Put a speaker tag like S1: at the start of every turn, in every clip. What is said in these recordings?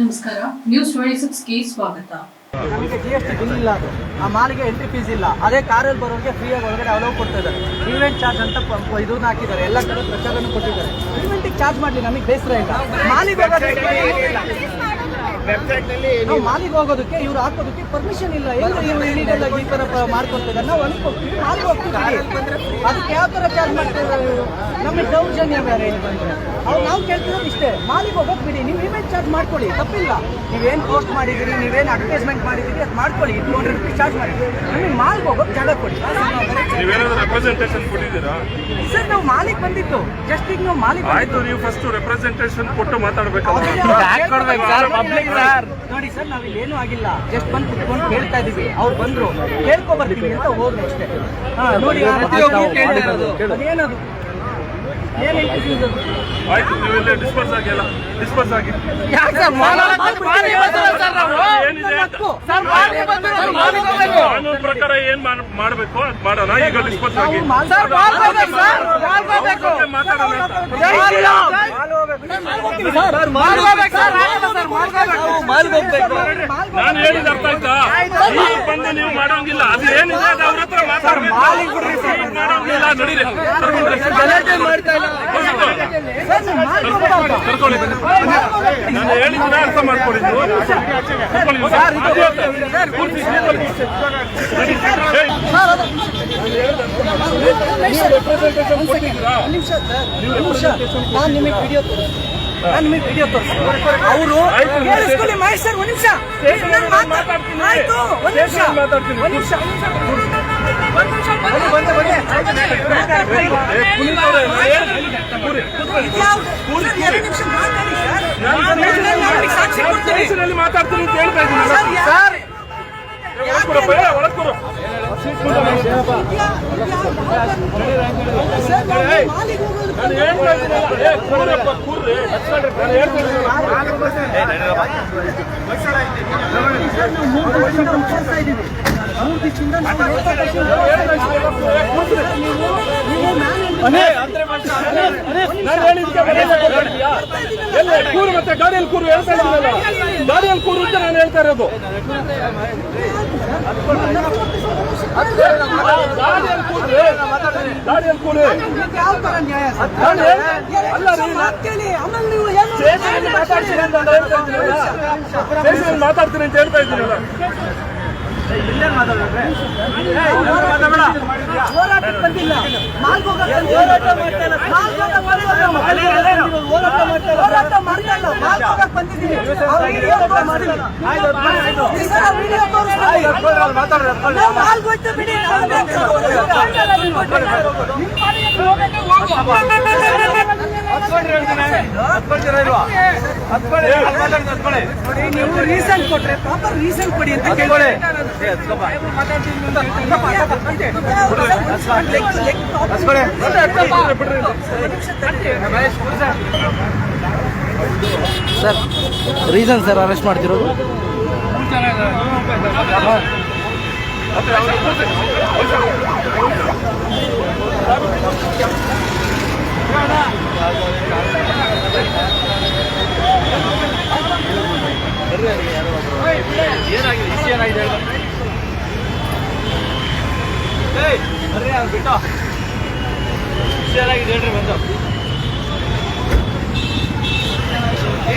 S1: ನಮಸ್ಕಾರ news twenty ಸಿಕ್ಸ್ಗೆ ಸ್ವಾಗತ.
S2: ನಮಗೆ ಜಿ ಎಸ್ ಟಿ ಬಿಲ್ ಇಲ್ಲ ಅದು. ಆ ಮಾಲಿಗೆ ಎಂಟ್ರಿ ಫೀಸ್ ಇಲ್ಲ. ಅದೇ ಕಾರಲ್ಲಿ ಬರೋರಿಗೆ ಫ್ರೀಯಾಗಿ ಒಳಗಡೆ ಅಲೋ ಕೊಡ್ತಾ ಇದ್ದಾರೆ. ಈವೆಂಟ್ ಚಾರ್ಜ್ ಅಂತ ಇದನ್ನ ಹಾಕಿದ್ದಾರೆ. ಎಲ್ಲ ಕಡೆ ಪ್ರಚಾರನೂ ಕೊಟ್ಟಿದ್ದಾರೆ. ಈವೆಂಟಿಗೆ ಚಾರ್ಜ್ ಮಾಡಲಿ ನಮಗೆ ಬೇಸರ ಇಲ್ಲ. ಮಾಲಿಗೆ ಹೋಗೋದಕ್ಕೆ ನಾವು ಮಾಲಿಗೆ ಹೋಗೋದಕ್ಕೆ ಇವ್ರು ಹಾಕೋದಕ್ಕೆ ಪರ್ಮಿಷನ್ ಇಲ್ಲ. ಎಲ್ಲ ಇವ್ರು ಇಲ್ಲಿಗೆಲ್ಲ ಈ ಥರ ಮಾಡ್ಕೊಳ್ತಿದ್ದಾರೆ ನಾವು ಅಲ್ಲಿಗೆ ಹೋಗ್ತೀವಿ. ಮಾಲಿಗೆ ಹೋಗ್ತೀವಿ ಅದಕ್ಕೆ ಯಾವ ಥರ ಚಾರ್ಜ್ ಮಾಡ್ತಾರೆ? ನಮಗೆ ದೌರ್ಜನ್ಯ ಬೇರೆ ಇಲ್ಲಿ ಬಂದರೆ. ಅವ್ರು ನಾವು ಕೇಳ್ತಿರೋದು ಇಷ್ಟೇ. ಮಾಲಿಗೆ ಹೋಗೋದು ಬಿಡಿ. ನೀವು ಇಮೇಜ್ ಚಾರ್ಜ್ ಮಾಡ್ಕೊಳ್ಳಿ ತಪ್ಪಿಲ್ಲ. ನೀವೇನು ಪೋಸ್ಟ್ ಮಾಡಿದ್ದೀರಿ ನೀವೇನು ಅಡ್ವರ್ಟೈಸ್ಮೆಂಟ್ ಮಾಡಿದ್ದೀರಿ ಅದು ಮಾಡ್ಕೊಳ್ಳಿ. ಇದು ಹಂಡ್ರೆಡ್ ರುಪೀಸ್ ಚಾರ್ಜ್ ಮಾಡಿ. ನಿಮಗೆ ಮಾಲ್ಗೆ ಹೋಗೋದು ಜಾಗ ಕೊಡಿ. ಸರ್ ನಾವು ಮಾಲಿಗೆ ಬಂದಿತ್ತು. ಜಸ್ಟ್ ಈಗ ನಾವು ಮಾಲಿಗೆ
S3: ಆಯ್ತು ನೀವು ಫಸ್ಟ್ ರೆಪ್ರೆಸೆಂಟೇಷನ್ ಕೊಟ್ಟು ಮಾತಾಡ್ಬೇಕಲ್ಲ
S2: ನೋಡಿ ಸರ್ ನಾವು ಇಲ್ಲಿ ಏನೂ ಆಗಿಲ್ಲ ಜಸ್ಟ್ ಬಂದು ಕುತ್ಕೊಂಡು ಕೇಳ್ತಾ ಇದೀವಿ ಅವ್ರು ಬಂದ್ರು ಕೇಳ್ಕೊ ಬರ್ತೀವಿ ಅಂತ ಹೋದ್ರು ಅಷ್ಟೇ ಹಾ, ನೋಡಿ ಅದೇನದು?
S3: ಆಯ್ತು ನೀವೆಲ್ಲ ಡಿಸ್ಪರ್ಸ್ ಆಗಿಲ್ಲ ಡಿಸ್ಪರ್ಸ್ ಆಗಿ ಏನಿದೆ ಅಂತ ಕಾನೂನು ಪ್ರಕಾರ ಏನ್ ಮಾಡ್- ಮಾಡ್ಬೇಕು ಅದ್ ಮಾಡೋಣ ಈಗ ಡಿಸ್ಪರ್ಸ್ ಆಗಿ ಮಾತಾಡೋಣ ಅಂತ. ನಾನು ಹೇಳಿದ ಅರ್ಥ ಆಯ್ತಾ? ಈಗ ಬಂದು ನೀವು ಮಾಡೋಂಗಿಲ್ಲ. ಅದು ಏನಿದೆ ಅದು ಅವ್ರ ಹತ್ರ ಮಾಡೋಂಗಿಲ್ಲ ನಡೀರಿ. ಕರ್ಕೊಳ್ಳಿ ನಾನು ಹೇಳಿದ್ರೆ ಅರ್ಥ ಮಾಡ್ಕೊಳ್ಳಿ ನೀವು. ನೀವು. ಏಯ್,
S2: ಒಂದ್ ನಿಮಿಷ ಒಂದ್ ನಿಮಿಷ. ನಿಮಗೆ ವಿಡಿಯೋ ತೋರಿಸ್ತೀನಿ. ನಾನು ನಿಮಗೆ ವಿಡಿಯೋ ತೋರಿಸ್ತೀನಿ ಅವರು. ಕೇಳಿಸ್ಕೊಳ್ಳಿ ಮಹೇಶ್ ಸರ್ ಒಂದ್ ನಿಮಿಷ. ಆಯ್ತು ಒಂದ್ ನಿಮಿಷ. ಒಂದ್
S3: ಮಾತಾಡ್ತೀನಿ. ಅಂತ ಹೇಳ್ತಾ ಇದ್ದೀನಿ.
S2: ಮೂರು ದಿವಸದಿಂದ ನಾವು ಹೇಳ್ತಾ ಇದ್ದೀವಿ. ನೀವು
S3: ನಾನು ಕೊಡ್ತೀಯಾ? ಎಲ್ಲಿ? ಕೂರು ಮತ್ತೆ ಗಾಡಿಯಲ್ಲಿ ಕೂರು ಹೇಳ್ತಾ ಇದ್ದೀನಲ್ಲ ಗಾಡಿಯಲ್ಲಿ ಕೂರು ಅಂತ ನಾನು ಹೇಳ್ತಾ ಇರೋದು. ಗಾಡಿಯಲ್ಲಿ ಕೂರ್ರಿ ಗಾಡಿಯಲ್ಲಿ ಕೂರಿ? ಅಲ್ಲ ಮಾತಾಡ್ತೀನಿ ಅಂತ ನಾನು ಹೇಳ್ತಾ ಇದ್ದೀನಲ್ಲ ಮಾತಾಡ್ತೀನಿ ಅಂತ ಹೇಳ್ತಾ ಇದ್ದೀನಲ್ಲ
S2: ಹೋಗಕ್ಕೆ ಬಂದಿಲ್ಲ. ಮಾಲ್ಗೆ ಹೋಗಕ್ಕೆ ಬಂದಿಲ್ಲ. ಹೋರಾಟ ಮಾಡ್ತಾ ಇಲ್ಲ. ಹೋರಾಟ ಮಾಡ್ತಾ ಇಲ್ಲ. ಮಾಲ್ಗೆ ಹೋಗಕ್ಕೆ ಬಂದಿದ್ದೀವಿ. ಆ ವಿಡಿಯೋ ಸಲ ವಿಡಿಯೋ ತೋರಿಸ್ತೀನಿ. ನಾವು ಮಾಲ್ಗೆ ಹೋಗ್ತೀವಿ ಬಿಡಿ. ನಾವು ಬೇಕು. ನೋಡಿ, ನೀವು ರೀಸನ್ ಕೊಟ್ರೆ ಪ್ರಾಪರ್ ರೀಸನ್ ಕೊಡಿ ಅಂತ ಕೇಳಿ ಸರ್ ರೀಸನ್ ಸರ್ ಅರೆಸ್ಟ್ ಮಾಡ್ತಿರೋದು ಏನಾಗಿದೆ ಇಷ್ಟು ಏನಾಗಿದೆ ಬರ್ರಿ ಅವ್ರು ಬಿಟ್ಟು ಇಷ್ಟು ಹೇಳ್ರಿ ಬಂದು ಏ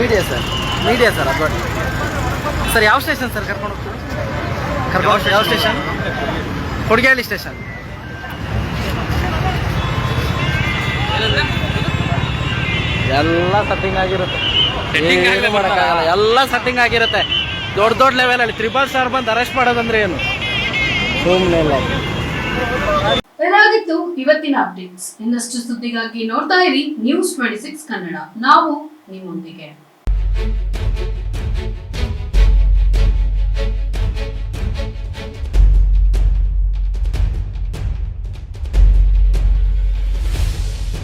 S4: ಮೀಡಿಯಾ ಸರ್ ಮೀಡಿಯಾ ಸರ್ ಅದು. ಸರ್ ಯಾವ ಸ್ಟೇಷನ್ ಸರ್ ಕರ್ಕೊಂಡು ಹೋಗ್ತೀವಿ ಕರ್ಕೊಂಡು ಯಾವ ಸ್ಟೇಷನ್ ಕೊಡಗೇಹಳ್ಳಿ ಸ್ಟೇಷನ್ ಎಲ್ಲ ಸೆಟ್ಟಿಂಗ್ ಆಗಿರುತ್ತೆ. ಏನು ಮಾಡೋಕ್ಕಾಗಲ್ಲ. ಎಲ್ಲ ಸೆಟ್ಟಿಂಗ್ ಆಗಿರುತ್ತೆ. ದೊಡ್ಡ ದೊಡ್ಡ ಲೆವೆಲಲ್ಲಿ ತ್ರಿಬಲ್ ಸ್ಟಾರ್ ಬಂದು ಅರೆಸ್ಟ್ ಮಾಡೋದಂದ್ರೆ ಏನು? ಸುಮ್ಮನೆ ಇಲ್ಲ.
S1: ಇದಾಗಿತ್ತು ಇವತ್ತಿನ ಅಪ್ಡೇಟ್ಸ್ ಇನ್ನಷ್ಟು ಸುದ್ದಿಗಾಗಿ ನೋಡ್ತಾ ಇರಿ ನ್ಯೂಸ್ ಟ್ವೆಂಟಿ ಸಿಕ್ಸ್ ಕನ್ನಡ. ನಾವು ನಿಮ್ಮೊಂದಿಗೆ. thank you